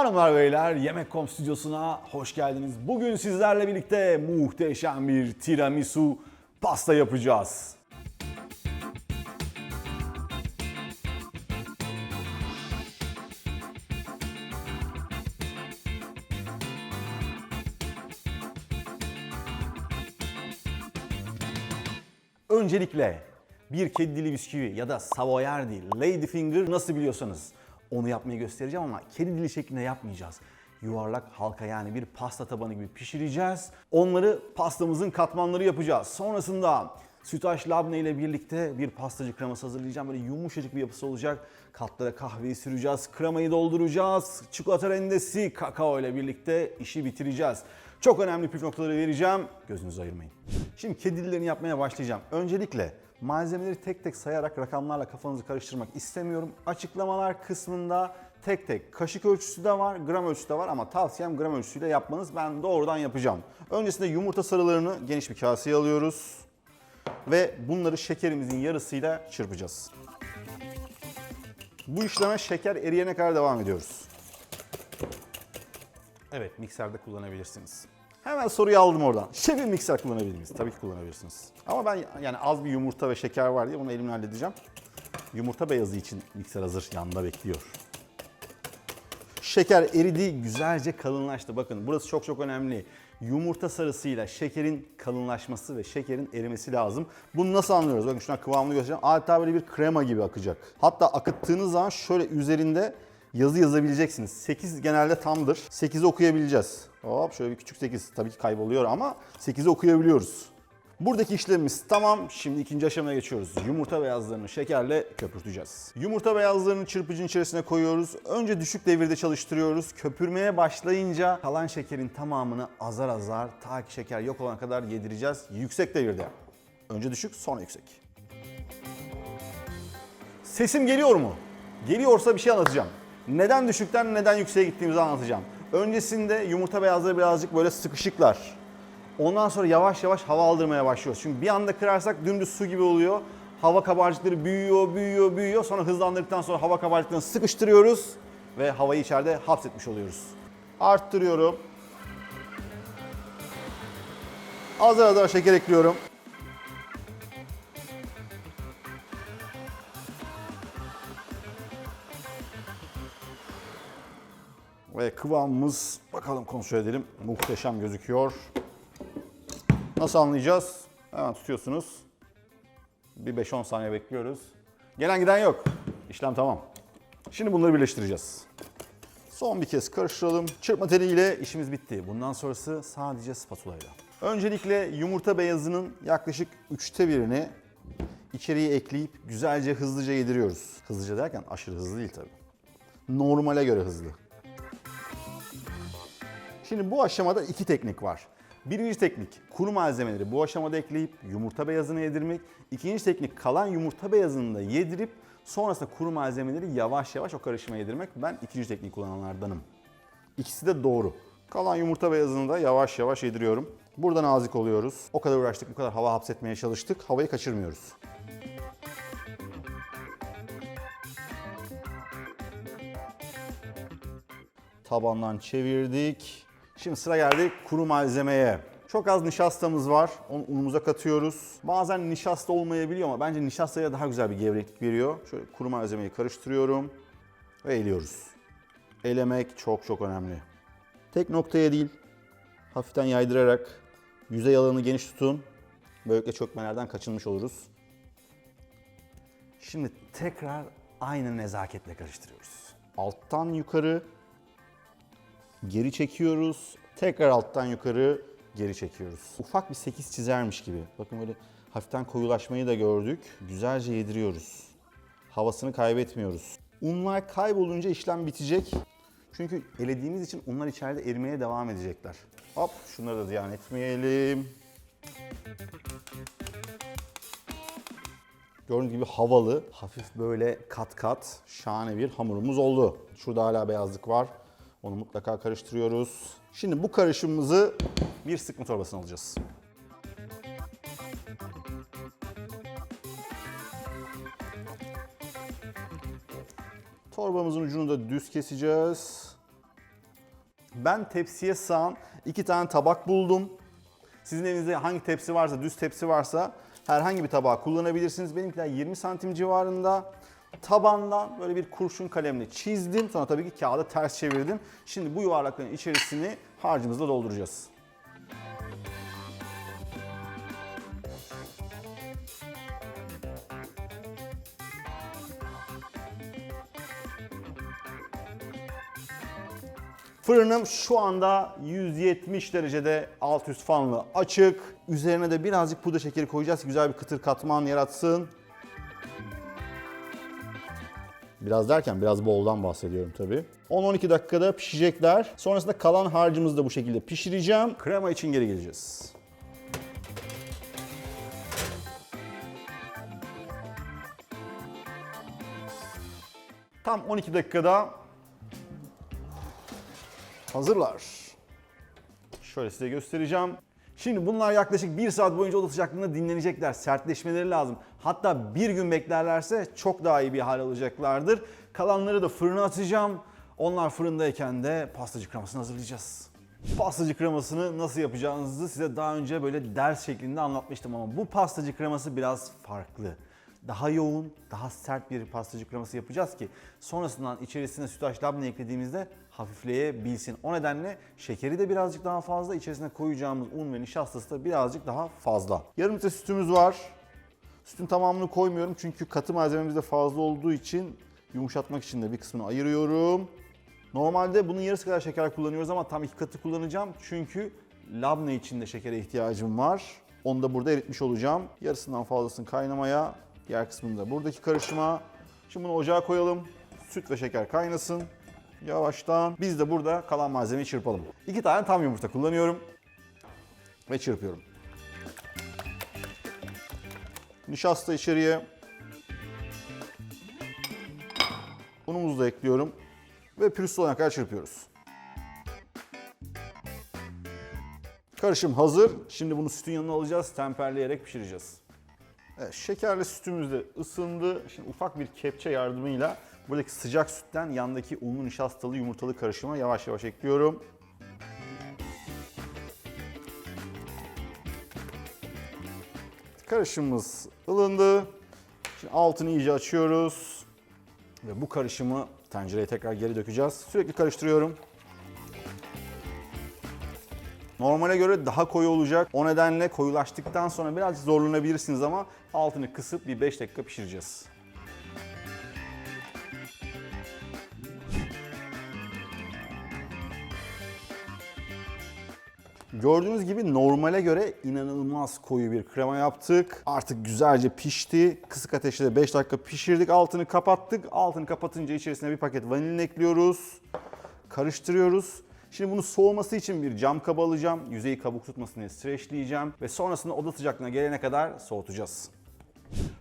Hanımlar beyler Yemek.com stüdyosuna hoş geldiniz. Bugün sizlerle birlikte muhteşem bir tiramisu pasta yapacağız. Öncelikle bir kedi dili bisküvi ya da savoyardi, ladyfinger nasıl biliyorsanız onu yapmayı göstereceğim ama kedi dili şeklinde yapmayacağız. Yuvarlak halka yani bir pasta tabanı gibi pişireceğiz. Onları pastamızın katmanları yapacağız. Sonrasında sütaş labne ile birlikte bir pastacı kreması hazırlayacağım. Böyle yumuşacık bir yapısı olacak. Katlara kahveyi süreceğiz, kremayı dolduracağız. Çikolata rendesi, kakao ile birlikte işi bitireceğiz. Çok önemli püf noktaları vereceğim. Gözünüzü ayırmayın. Şimdi kedi dillerini yapmaya başlayacağım. Öncelikle malzemeleri tek tek sayarak rakamlarla kafanızı karıştırmak istemiyorum. Açıklamalar kısmında tek tek kaşık ölçüsü de var, gram ölçüsü de var ama tavsiyem gram ölçüsüyle yapmanız. Ben doğrudan yapacağım. Öncesinde yumurta sarılarını geniş bir kaseye alıyoruz ve bunları şekerimizin yarısıyla çırpacağız. Bu işleme şeker eriyene kadar devam ediyoruz. Evet, mikserde kullanabilirsiniz. Hemen soruyu aldım oradan. Şefim mikser kullanabilir miyiz? Tabii ki kullanabilirsiniz. Ama ben yani az bir yumurta ve şeker var diye bunu elimle halledeceğim. Yumurta beyazı için mikser hazır, yanında bekliyor. Şeker eridi, güzelce kalınlaştı. Bakın burası çok çok önemli. Yumurta sarısıyla şekerin kalınlaşması ve şekerin erimesi lazım. Bunu nasıl anlıyoruz? Bakın şuna kıvamını göstereceğim. Adeta böyle bir krema gibi akacak. Hatta akıttığınız zaman şöyle üzerinde yazı yazabileceksiniz. 8 genelde tamdır. 8'i okuyabileceğiz. Hop şöyle bir küçük 8 tabii ki kayboluyor ama 8'i okuyabiliyoruz. Buradaki işlemimiz tamam. Şimdi ikinci aşamaya geçiyoruz. Yumurta beyazlarını şekerle köpürteceğiz. Yumurta beyazlarını çırpıcının içerisine koyuyoruz. Önce düşük devirde çalıştırıyoruz. Köpürmeye başlayınca kalan şekerin tamamını azar azar ta ki şeker yok olana kadar yedireceğiz. Yüksek devirde. Önce düşük sonra yüksek. Sesim geliyor mu? Geliyorsa bir şey anlatacağım. Neden düşükten neden yükseğe gittiğimizi anlatacağım. Öncesinde yumurta beyazları birazcık böyle sıkışıklar. Ondan sonra yavaş yavaş hava aldırmaya başlıyoruz. Çünkü bir anda kırarsak dümdüz su gibi oluyor. Hava kabarcıkları büyüyor, büyüyor, büyüyor. Sonra hızlandırdıktan sonra hava kabarcıklarını sıkıştırıyoruz ve havayı içeride hapsetmiş oluyoruz. Arttırıyorum. Azar azar şeker ekliyorum. Ve kıvamımız bakalım kontrol edelim. Muhteşem gözüküyor. Nasıl anlayacağız? Hemen tutuyorsunuz. Bir 5-10 saniye bekliyoruz. Gelen giden yok. İşlem tamam. Şimdi bunları birleştireceğiz. Son bir kez karıştıralım. Çırpma teliyle işimiz bitti. Bundan sonrası sadece spatula ile. Öncelikle yumurta beyazının yaklaşık üçte birini içeriye ekleyip güzelce hızlıca yediriyoruz. Hızlıca derken aşırı hızlı değil tabii. Normale göre hızlı. Şimdi bu aşamada iki teknik var. Birinci teknik kuru malzemeleri bu aşamada ekleyip yumurta beyazını yedirmek. İkinci teknik kalan yumurta beyazını da yedirip sonrasında kuru malzemeleri yavaş yavaş o karışıma yedirmek. Ben ikinci tekniği kullananlardanım. İkisi de doğru. Kalan yumurta beyazını da yavaş yavaş yediriyorum. Burada nazik oluyoruz. O kadar uğraştık, bu kadar hava hapsetmeye çalıştık. Havayı kaçırmıyoruz. Tabandan çevirdik. Şimdi sıra geldi kuru malzemeye. Çok az nişastamız var. Onu unumuza katıyoruz. Bazen nişasta olmayabiliyor ama bence nişastaya daha güzel bir gevreklik veriyor. Şöyle kuru malzemeyi karıştırıyorum ve eliyoruz. Elemek çok çok önemli. Tek noktaya değil, hafiften yaydırarak yüzey alanını geniş tutun. Böylelikle çökmelerden kaçınmış oluruz. Şimdi tekrar aynı nezaketle karıştırıyoruz. Alttan yukarı geri çekiyoruz. Tekrar alttan yukarı geri çekiyoruz. Ufak bir 8 çizermiş gibi. Bakın böyle hafiften koyulaşmayı da gördük. Güzelce yediriyoruz. Havasını kaybetmiyoruz. Unlar kaybolunca işlem bitecek. Çünkü elediğimiz için unlar içeride erimeye devam edecekler. Hop şunları da ziyan etmeyelim. Gördüğünüz gibi havalı, hafif böyle kat kat şahane bir hamurumuz oldu. Şurada hala beyazlık var. Onu mutlaka karıştırıyoruz. Şimdi bu karışımımızı bir sıkma torbasına alacağız. Torbamızın ucunu da düz keseceğiz. Ben tepsiye sığan iki tane tabak buldum. Sizin evinizde hangi tepsi varsa, düz tepsi varsa herhangi bir tabağı kullanabilirsiniz. Benimkiler 20 santim civarında. Tabandan böyle bir kurşun kalemle çizdim. Sonra tabii ki kağıdı ters çevirdim. Şimdi bu yuvarlakların içerisini harcımızla dolduracağız. Fırınım şu anda 170 derecede alt üst fanlı açık. Üzerine de birazcık pudra şekeri koyacağız ki güzel bir kıtır katman yaratsın. Biraz derken biraz boldan bahsediyorum tabii. 10-12 dakikada pişecekler. Sonrasında kalan harcımızı da bu şekilde pişireceğim. Krema için geri geleceğiz. Tam 12 dakikada hazırlar. Şöyle size göstereceğim. Şimdi bunlar yaklaşık 1 saat boyunca oda sıcaklığında dinlenecekler. Sertleşmeleri lazım. Hatta bir gün beklerlerse çok daha iyi bir hal alacaklardır. Kalanları da fırına atacağım. Onlar fırındayken de pastacı kremasını hazırlayacağız. Pastacı kremasını nasıl yapacağınızı size daha önce böyle ders şeklinde anlatmıştım ama bu pastacı kreması biraz farklı daha yoğun, daha sert bir pastacı kreması yapacağız ki sonrasından içerisine sütlaç labne eklediğimizde hafifleyebilsin. O nedenle şekeri de birazcık daha fazla, içerisine koyacağımız un ve nişastası da birazcık daha fazla. Yarım litre sütümüz var. Sütün tamamını koymuyorum çünkü katı malzememiz de fazla olduğu için yumuşatmak için de bir kısmını ayırıyorum. Normalde bunun yarısı kadar şeker kullanıyoruz ama tam iki katı kullanacağım çünkü labne için de şekere ihtiyacım var. Onu da burada eritmiş olacağım. Yarısından fazlasını kaynamaya, diğer kısmını da buradaki karışıma. Şimdi bunu ocağa koyalım. Süt ve şeker kaynasın. Yavaştan. Biz de burada kalan malzemeyi çırpalım. İki tane tam yumurta kullanıyorum. Ve çırpıyorum. Nişasta içeriye. Unumuzu da ekliyorum. Ve pürüzsüz olana kadar çırpıyoruz. Karışım hazır. Şimdi bunu sütün yanına alacağız. Temperleyerek pişireceğiz. Evet, şekerli sütümüz de ısındı. Şimdi ufak bir kepçe yardımıyla buradaki sıcak sütten yandaki unlu nişastalı yumurtalı karışıma yavaş yavaş ekliyorum. Karışımımız ılındı. Şimdi altını iyice açıyoruz. Ve bu karışımı tencereye tekrar geri dökeceğiz. Sürekli karıştırıyorum. Normale göre daha koyu olacak. O nedenle koyulaştıktan sonra birazcık zorlanabilirsiniz ama altını kısıp bir 5 dakika pişireceğiz. Gördüğünüz gibi normale göre inanılmaz koyu bir krema yaptık. Artık güzelce pişti. Kısık ateşte 5 dakika pişirdik. Altını kapattık. Altını kapatınca içerisine bir paket vanilin ekliyoruz. Karıştırıyoruz. Şimdi bunu soğuması için bir cam kaba alacağım. Yüzeyi kabuk tutmasın diye streçleyeceğim. Ve sonrasında oda sıcaklığına gelene kadar soğutacağız.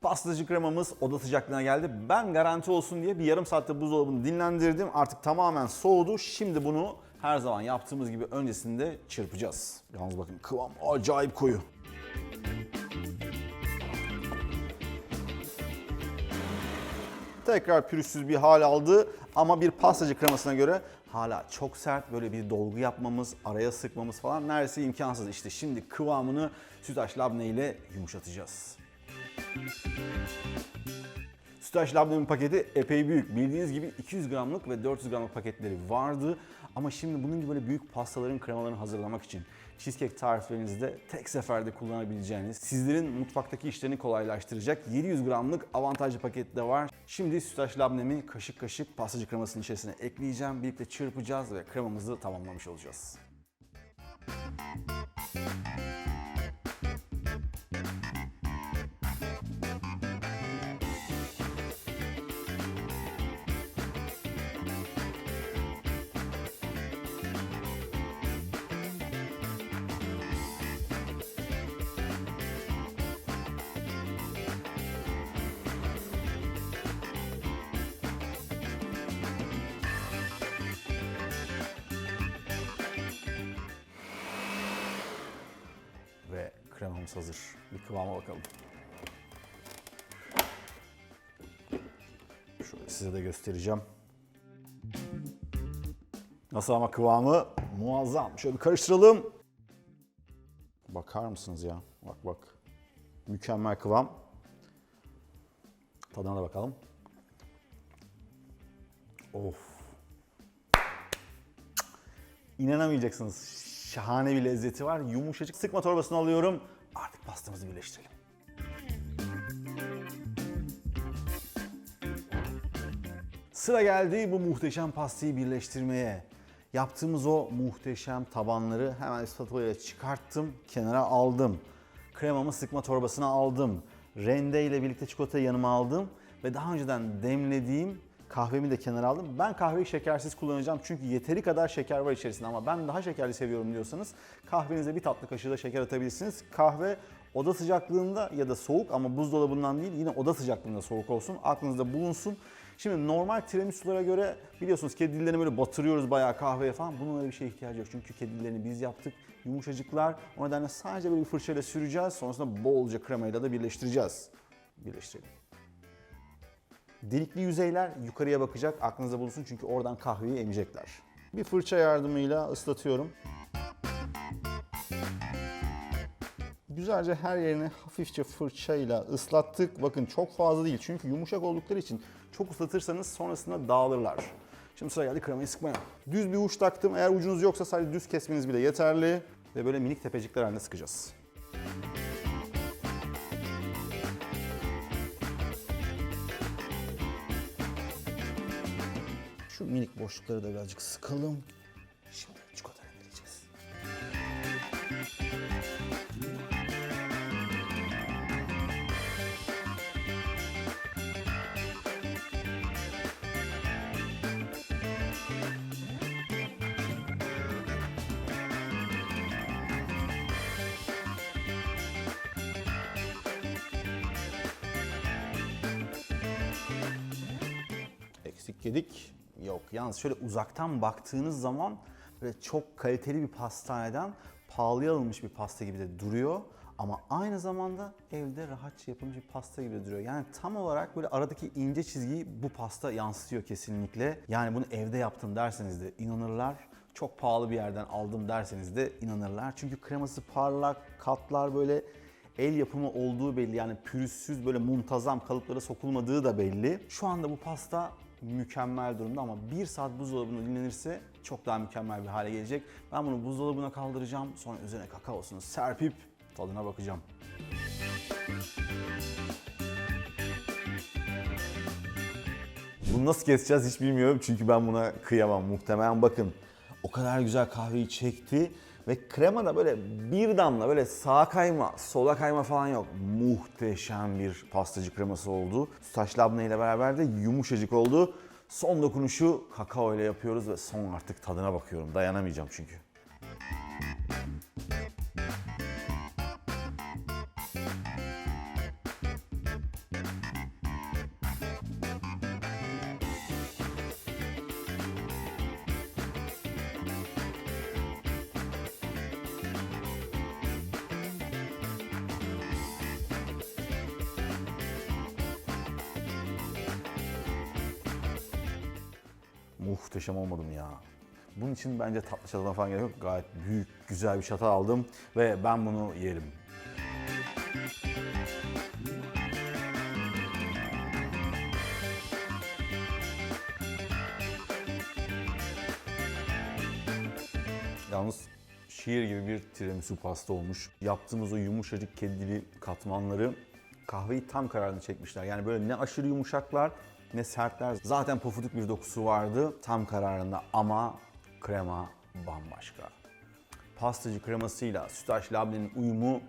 Pastacı kremamız oda sıcaklığına geldi. Ben garanti olsun diye bir yarım saatte buzdolabını dinlendirdim. Artık tamamen soğudu. Şimdi bunu her zaman yaptığımız gibi öncesinde çırpacağız. Yalnız bakın kıvam acayip koyu. Tekrar pürüzsüz bir hal aldı ama bir pastacı kremasına göre hala çok sert böyle bir dolgu yapmamız, araya sıkmamız falan neredeyse imkansız. İşte şimdi kıvamını sütaş labne ile yumuşatacağız. Sütaş labnenin paketi epey büyük. Bildiğiniz gibi 200 gramlık ve 400 gramlık paketleri vardı. Ama şimdi bunun gibi böyle büyük pastaların kremalarını hazırlamak için cheesecake tariflerinizde tek seferde kullanabileceğiniz, sizlerin mutfaktaki işlerini kolaylaştıracak 700 gramlık avantajlı paket de var. Şimdi sütaş labnemi kaşık kaşık pastacı kremasının içerisine ekleyeceğim. Birlikte çırpacağız ve kremamızı tamamlamış olacağız. Kremamız hazır. Bir kıvama bakalım. Şöyle size de göstereceğim. Nasıl ama kıvamı muazzam. Şöyle bir karıştıralım. Bakar mısınız ya? Bak bak. Mükemmel kıvam. Tadına da bakalım. Of. İnanamayacaksınız. Şahane bir lezzeti var. Yumuşacık sıkma torbasını alıyorum. Artık pastamızı birleştirelim. Sıra geldi bu muhteşem pastayı birleştirmeye. Yaptığımız o muhteşem tabanları hemen spatula çıkarttım, kenara aldım. Kremamı sıkma torbasına aldım. Rende ile birlikte çikolatayı yanıma aldım ve daha önceden demlediğim kahvemi de kenara aldım. Ben kahveyi şekersiz kullanacağım çünkü yeteri kadar şeker var içerisinde ama ben daha şekerli seviyorum diyorsanız kahvenize bir tatlı kaşığı da şeker atabilirsiniz. Kahve oda sıcaklığında ya da soğuk ama buzdolabından değil yine oda sıcaklığında soğuk olsun. Aklınızda bulunsun. Şimdi normal tiramisulara göre biliyorsunuz kedi dillerini böyle batırıyoruz bayağı kahveye falan. Bunun öyle bir şeye ihtiyacı yok. Çünkü kedi dillerini biz yaptık. Yumuşacıklar. O nedenle sadece böyle bir fırçayla süreceğiz. Sonrasında bolca kremayla da birleştireceğiz. Birleştirelim. Delikli yüzeyler yukarıya bakacak. Aklınızda bulunsun çünkü oradan kahveyi emecekler. Bir fırça yardımıyla ıslatıyorum. Güzelce her yerini hafifçe fırçayla ıslattık. Bakın çok fazla değil çünkü yumuşak oldukları için çok ıslatırsanız sonrasında dağılırlar. Şimdi sıra geldi kremayı sıkmaya. Düz bir uç taktım. Eğer ucunuz yoksa sadece düz kesmeniz bile yeterli. Ve böyle minik tepecikler halinde sıkacağız. Şu minik boşlukları da birazcık sıkalım. Şimdi çikolata rendeleyeceğiz. Eksik yedik. Yok. Yalnız şöyle uzaktan baktığınız zaman böyle çok kaliteli bir pastaneden pahalıya alınmış bir pasta gibi de duruyor. Ama aynı zamanda evde rahatça yapılmış bir pasta gibi duruyor. Yani tam olarak böyle aradaki ince çizgiyi bu pasta yansıtıyor kesinlikle. Yani bunu evde yaptım derseniz de inanırlar. Çok pahalı bir yerden aldım derseniz de inanırlar. Çünkü kreması parlak, katlar böyle el yapımı olduğu belli. Yani pürüzsüz böyle muntazam kalıplara sokulmadığı da belli. Şu anda bu pasta mükemmel durumda ama bir saat buzdolabında dinlenirse çok daha mükemmel bir hale gelecek. Ben bunu buzdolabına kaldıracağım. Sonra üzerine kakaosunu serpip tadına bakacağım. Bunu nasıl keseceğiz hiç bilmiyorum çünkü ben buna kıyamam muhtemelen. Bakın o kadar güzel kahveyi çekti ve krema da böyle bir damla böyle sağa kayma, sola kayma falan yok. Muhteşem bir pastacı kreması oldu. Sütaş labne ile beraber de yumuşacık oldu. Son dokunuşu kakao ile yapıyoruz ve son artık tadına bakıyorum. Dayanamayacağım çünkü. Muhteşem olmadım ya. Bunun için bence tatlı çatalına falan gerek yok. Gayet büyük, güzel bir çatal aldım ve ben bunu yerim. Yalnız şiir gibi bir tiramisu pasta olmuş. Yaptığımız o yumuşacık kedili katmanları kahveyi tam kararını çekmişler. Yani böyle ne aşırı yumuşaklar ne sertler. Zaten pofuduk bir dokusu vardı tam kararında ama krema bambaşka. Pastacı kremasıyla sütaş labnenin uyumu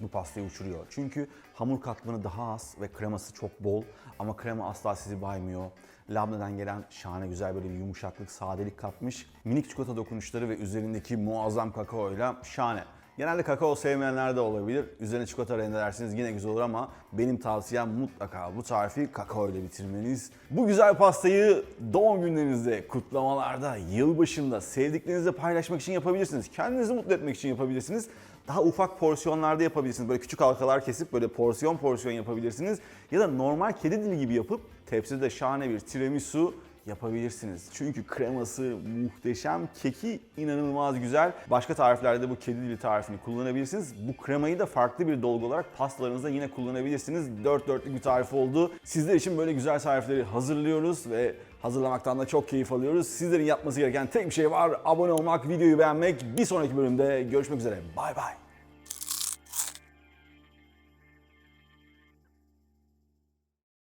bu pastayı uçuruyor. Çünkü hamur katmanı daha az ve kreması çok bol ama krema asla sizi baymıyor. Labneden gelen şahane güzel böyle bir yumuşaklık, sadelik katmış. Minik çikolata dokunuşları ve üzerindeki muazzam kakaoyla şahane. Genelde kakao sevmeyenler de olabilir. Üzerine çikolata rendelerseniz yine güzel olur ama benim tavsiyem mutlaka bu tarifi kakao ile bitirmeniz. Bu güzel pastayı doğum günlerinizde, kutlamalarda, yılbaşında sevdiklerinizle paylaşmak için yapabilirsiniz. Kendinizi mutlu etmek için yapabilirsiniz. Daha ufak porsiyonlarda yapabilirsiniz. Böyle küçük halkalar kesip böyle porsiyon porsiyon yapabilirsiniz. Ya da normal kedi dili gibi yapıp tepside şahane bir tiramisu yapabilirsiniz. Çünkü kreması muhteşem, keki inanılmaz güzel. Başka tariflerde bu kedi dili tarifini kullanabilirsiniz. Bu kremayı da farklı bir dolgu olarak pastalarınızda yine kullanabilirsiniz. Dört dörtlük bir tarif oldu. Sizler için böyle güzel tarifleri hazırlıyoruz ve hazırlamaktan da çok keyif alıyoruz. Sizlerin yapması gereken tek bir şey var. Abone olmak, videoyu beğenmek. Bir sonraki bölümde görüşmek üzere. Bay bay.